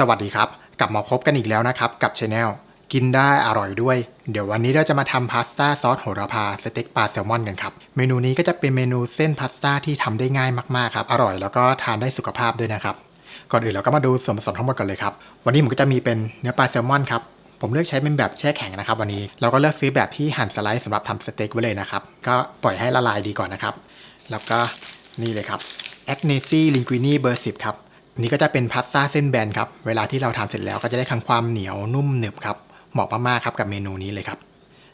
สวัสดีครับ กลับมาพบกันอีกแล้วนะครับ กับช anel กินได้อร่อยด้วย เดี๋ยววันนี้เราจะมาทำพาสต้าซอสโหระพาสเต็กปลาแซลมอนกันครับ เมนูนี้ก็จะเป็นเมนูเส้นพาสต้าที่ทำได้ง่ายมากๆครับ อร่อยแล้วก็ทานได้สุขภาพด้วยนะครับ ก่อนอื่นเราก็มาดูส่วนผสมทั้งหมดกันเลยครับ วันนี้ผมก็จะมีเป็นเนื้อปลาแซลมอนครับ ผมเลือกใช้เป็นแบบแช่แข็งนะครับ วันนี้ เราก็เลือกซื้อแบบที่หั่นสไลด์สำหรับทำสเต็กไว้เลยนะครับ ก็ปล่อยให้ละลายดีก่อนนะครับ แล้วก็นี่เลยครับแอคเนซี่ลิงกุินีเบอร์สิบครับ นนี้ก็จะเป็นพาสต้าเส้นแบนครับ เวลาที่เราทำเสร็จแล้วก็จะได้ทั้งความเหนียวนุ่มหนึบครับ เหมาะมากๆครับกับเมนูนี้เลยครับ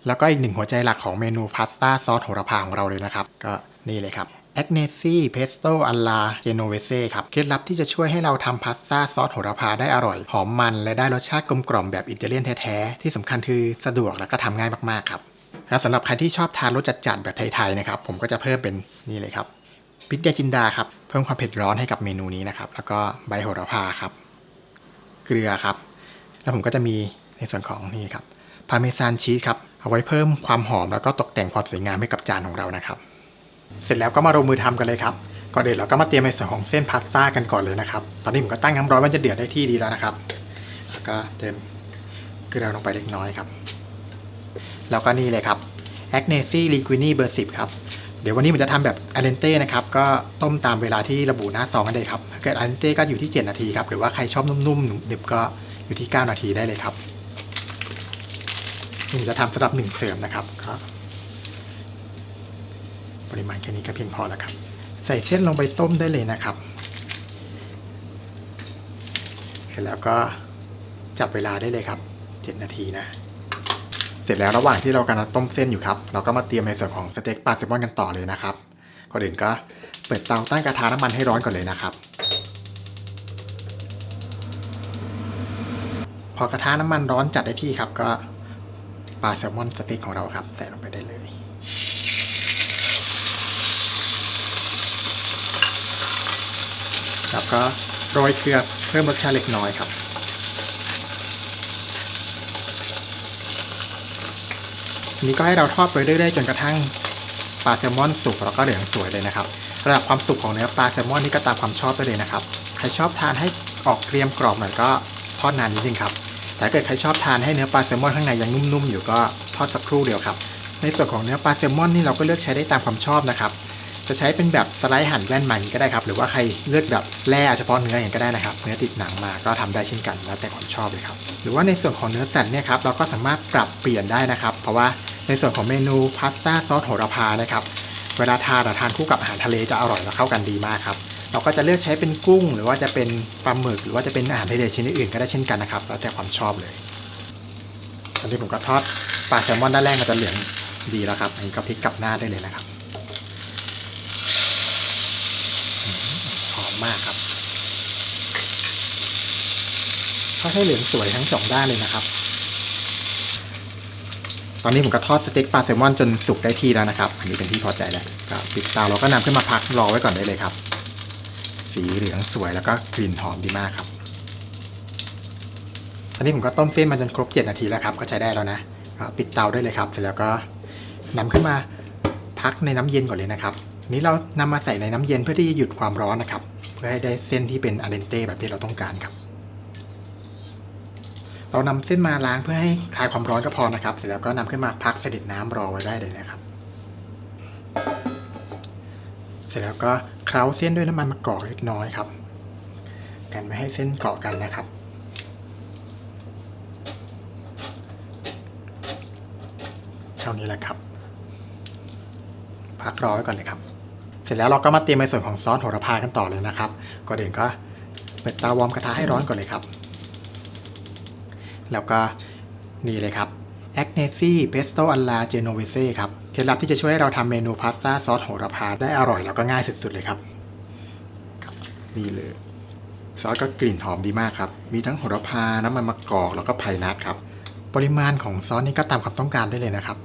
แล้วก็อีกหนึ่งหัวใจหลักของเมนูพาสต้าซอสโหระพาของเราเลยนะครับ ก็นี่เลยครับแอคเนซี่เพสโต้อัลลาเจโนเวเซ่ครับ เคล็ดลับที่จะช่วยให้เราทำพาสต้าซอสโหระพาได้อร่อย หอมมันและได้รสชาติกลมกล่อมแบบอิตาเลียนแท้ๆ ที่สำคัญคือสะดวกและก็ทำง่ายมากๆครับและสำหรับใครที่ชอบทานรสจัดๆแบบไทยๆนะครับ ผมก็จะเพิ่มเป็นนี่เลยครับพริกยาจินดาครับ เพิ่มความเผ็ดร้อนให้กับเมนูนี้นะครับ แล้วก็ใบโหระพาครับ เกลือครับ แล้วผมก็จะมีในส่วนของนี่ครับพาเมซานชีสครับ เอาไว้เพิ่มความหอมแล้วก็ตกแต่งความสวยงามให้กับจานของเรานะครับ เสร็จแล้วก็มาลงมือทำกันเลยครับ ก่อนอื่นเราก็มาเตรียมในส่วนของเส้นพาสต้ากันก่อนเลยนะครับ ตอนนี้ผมก็ตั้งน้ำร้อนมันจะเดือดได้ที่ดีแล้วนะครับ แล้วก็เติมเกลือลงไปเล็กน้อยครับ แล้วก็นี่เลยครับแอคเนซี่ลิงกุินีเบอร์สิบครับ เดี๋ยววันนี้ผมจะทำแบบอ l เลนเต้นะครับ ก็ต้มตามเวลาที่ระบุหน้าซองกันเลยครับถ้าเกิดอ l เลนเต้ก็อยู่ที่ 7 นาทีครับ หรือว่าใครชอบนุ่มๆหนึบๆก็อยู่ที่ 9 นาทีได้เลยครับนี่ผมจะทำสำหรับหนึ่งเสริมนะครับก็ปริมาณแค่นี้ก็เพียงพอแล้วครับ ใส่เส้นลงไปต้มได้เลยนะครับ เสร็จแล้วก็จับเวลาได้เลยครับ 7 นาทีนะเส ร็จแล้วระหว่างที่เรากำลังต้มเส้นอยู่ครับ เราก็มาเตรียมในส่วนของสเต็กปลาแซลมอนกันต่อเลยนะครับก่อนอื่นก็เปิดเตาตั้งกระทะน้ำมันให้ร้อนก่อนเลยนะครับ พอกระทะน้ำมันร้อนจัดได้ที่ครับก็ปลาแซลมอนสเต็กของเราครับ ใส่ลงไปได้เลยแล้วก็โรยเกลือเพิ่มรสชาติเล็กน้อยครับ นี้ก็ให้เราทอดไปเรื่อยๆจนกระทั่งปลาแซลมอนสุกแล้วก็เหลืองสวยเลยนะครับระดับความสุกของเนื้อปลาแซลมอนนี่ก็ตามความชอบได้เลยนะครับใครชอบทานให้ออกเกรียมกรอบหน่อยก็ทอดนานนิดนึงครับแต่ถ้าเกิดใครชอบทานให้เนื้อปลาแซลมอนข้างในยังนุ่มๆอยู่ก็ทอดสักครู่เดียวครับ ในส่วนของเนื้อปลาแซลมอนนี่เราก็เลือกใช้ได้ตามความชอบนะครับจะใช้เป็นแบบสไลด์หั่นแว่นมันก็ได้ครับหรือว่าใครเลือกแบบแล่เฉพาะเนื้ออย่างก็ได้นะครับ เนื้อติดหนังมาก็ทำได้เช่นกันแล้วแต่ความชอบเลยครับหรือว่าในส่วนของเนื้อสัตว์เนี่ยครับเราก็สามารถปรับเปลี่ยนได้นะครับ เพราะว่า ในส่วนของเมนูพาสต้าซอสโหระพานะครับ เวลาทานทานคู่กับอาหารทะเลจะอร่อยและเข้ากันดีมากครับ เราก็จะเลือกใช้เป็นกุ้ง หรือว่าจะเป็นปลาหมึก หรือว่าจะเป็นอาหารทะเลชนิดอื่นก็ได้เช่นกันนะครับ แล้วแต่ความชอบเลยตอนนี้ผมก็ทอดปลาแซลมอนด้านแรกมันจะเหลืองดีแล้วครับอันนี้ก็พลิกกลับหน้าได้เลยนะครับหอมมากครับทอดให้เหลืองสวยทั้งสองด้านเลยนะครับ ตอนนี้ผมก็ทอดสเต็กปลาแซลมอนจนสุกได้ที่แล้วนะครับ อันนี้เป็นที่พอใจแล้วก็ปิดเตาเราก็นำขึ้นมาพักรอไว้ก่อนได้เลยครับ สีเหลืองสวยแล้วก็กลิ่นหอมดีมากครับ ตอนนี้ผมก็ต้มเส้นมาจนครบ 7 นาทีแล้วครับ ก็ใช้ได้แล้วนะปิดเตาได้เลยครับ เสร็จแล้วก็นำขึ้นมาพักในน้ำเย็นก่อนเลยนะครับนี้เรานำมาใส่ในน้ำเย็นเพื่อที่จะหยุดความร้อนนะครับ เพื่อให้ได้เส้นที่เป็นอาเ e นเต้แบบที่เราต้องการครับ เรานำเส้นมาล้างเพื่อให้คลายความร้อนก็พอนะครับ เสร็จแล้วก็นำขึ้นมาพักเสด็จน้ำรอไว้ได้เลยนะครับ เสร็จแล้วก็เคล้าเส้นด้วยน้ำมันมะกอกเล็กน้อยครับ กันไม่ให้เส้นเกาะกันนะครับเท่านี้แหละครับ พักรอไว้ก่อนเลยครับ เสร็จแล้วเราก็มาเตรียมในส่วนของซอสโหระพากันต่อเลยนะครับก่อนอื่นก็เปิดเตาวอร์มกระทะให้ร้อนก่อนเลยครับ แล้วก็นี่เลยครับ a g n e s i Pesto alla Genovese ครับ เคล็ดลับที่จะช่วยให้เราทำเมนูพาสต้าซอสโหระพาได้อร่อยแล้วก็ง่ายสุดๆเลยครับ นี่เลย ซอสก็กลิ่นหอมดีมากครับ มีทั้งโหระพา น้ำมันมะกอก แล้วก็ไพนัทครับ ปริมาณของซอสนี่ก็ตามความต้องการได้เลยนะครับ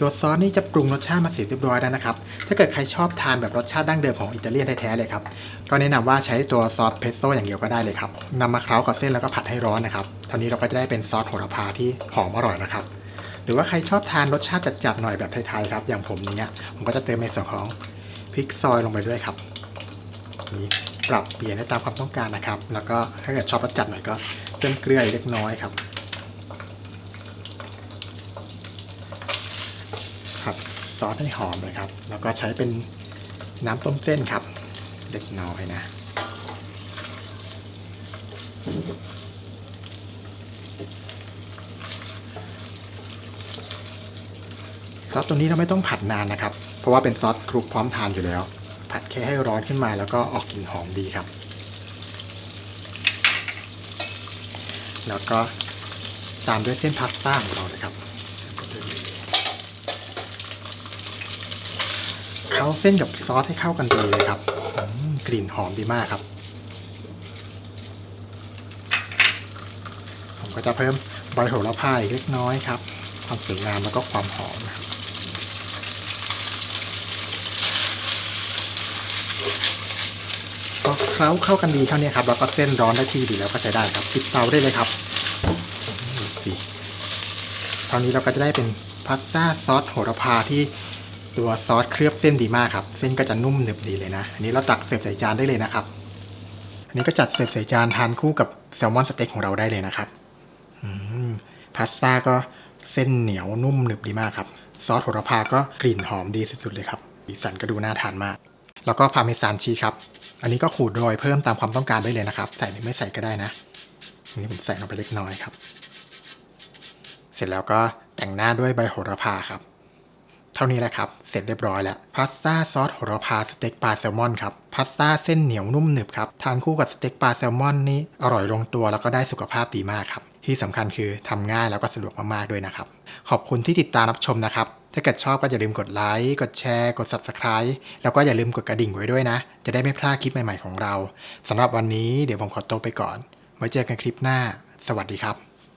ตัวซอสนี่จะปรุงรสชาติมาเสร็จเรียบร้อยแล้วนะครับ ถ้าเกิดใครชอบทานแบบรสชาติดั้งเดิมของอิตาเลียนแท้ๆเลยครับ ก็แนะนำว่าใช้ตัวซอสเพสโต้อย่างเดียวก็ได้เลยครับนำมาเคล้ากับเส้นแล้วก็ผัดให้ร้อนนะครับเท่านี้เราก็จะได้เป็นซอสโหระพาที่หอมอร่อยนะครับ หรือว่าใครชอบทานรสชาติจัดๆหน่อยแบบไทยๆครับ อย่างผมเนี้ยผมก็จะเติมในส่วนของพริกซอยลงไปด้วยครับนี่ปรับเปลี่ยนได้ตามความต้องการนะครับ แล้วก็ถ้าเกิดชอบรสจัดหน่อยก็เติมเกลือเล็กน้อยครับ ผัดซอสให้หอมเลยครับ แล้วก็ใช้เป็นน้ำต้มเส้นครับ เล็กน้อยนะ ซอสตัวนี้เราไม่ต้องผัดนานนะครับ เพราะว่าเป็นซอสคลุกพร้อมทานอยู่แล้ว ผัดแค่ให้ร้อนขึ้นมาแล้วก็ออกกลิ่นหอมดีครับ แล้วก็ตามด้วยเส้นพาสต้าของเราเลยครับ เข้าเส้นกับซอสให้เข้ากันดีเลยครับอืมกลิ่นหอมดีมากครับ ผมก็จะเพิ่มใบโหระพาอีกเล็กน้อยครับ ความสวยงามแล้วก็ความหอมนะครับก็เคล้าเข้ากันดีเท่านี้ครับแล้วก็เส้นร้อนได้ที่ดีแล้วก็ใช้ได้ครับปิดเตาได้เลยครับนี่สิตอนนี้เราก็จะได้เป็นพาสต้าซอสโหระพาที่ ตัวซอสเคลือบเส้นดีมากครับ เส้นก็จะนุ่มหนึบดีเลยนะ อันนี้เราตักเสิร์ฟใส่จานได้เลยนะครับ อันนี้ก็จัดเสิร์ฟใส่จานทานคู่กับแซลมอนสเต็กของเราได้เลยนะครับอพาสต้าก็เส้นเหนียวนุ่มหนึบดีมากครับ ซอสโหระพาก็กลิ่นหอมดีสุดๆเลยครับสีสันก็ดูน่าทานมาก แล้วก็พาเมซานชีสครับ อันนี้ก็ขูดโรยเพิ่มตามความต้องการได้เลยนะครับ ใส่หรือไม่ใส่ก็ได้นะอันนี้ผมใส่ลงไปเล็กน้อยครับ เสร็จแล้วก็แต่งหน้าด้วยใบโหระพาครับ เท่านี้แหละครับ เสร็จเรียบร้อยแล้ว พาสต้าซอสโหระพาสเต็กปลาแซลมอนครับ พาสต้าเส้นเหนียวนุ่มหนึบครับ ทานคู่กับสเต็กปลาแซลมอนนี่อร่อยลงตัวแล้วก็ได้สุขภาพดีมากครับ ที่สำคัญคือทำง่ายแล้วก็สะดวกมากๆด้วยนะครับ ขอบคุณที่ติดตามรับชมนะครับ ถ้าเกิดชอบก็อย่าลืมกดไลค์ กดแชร์ กด Subscribe แล้วก็อย่าลืมกดกระดิ่งไว้ด้วยนะ จะได้ไม่พลาดคลิปใหม่ๆของเราสำหรับวันนี้เดี๋ยวผมขอตัวไปก่อน ไว้เจอกันคลิปหน้า สวัสดีครับ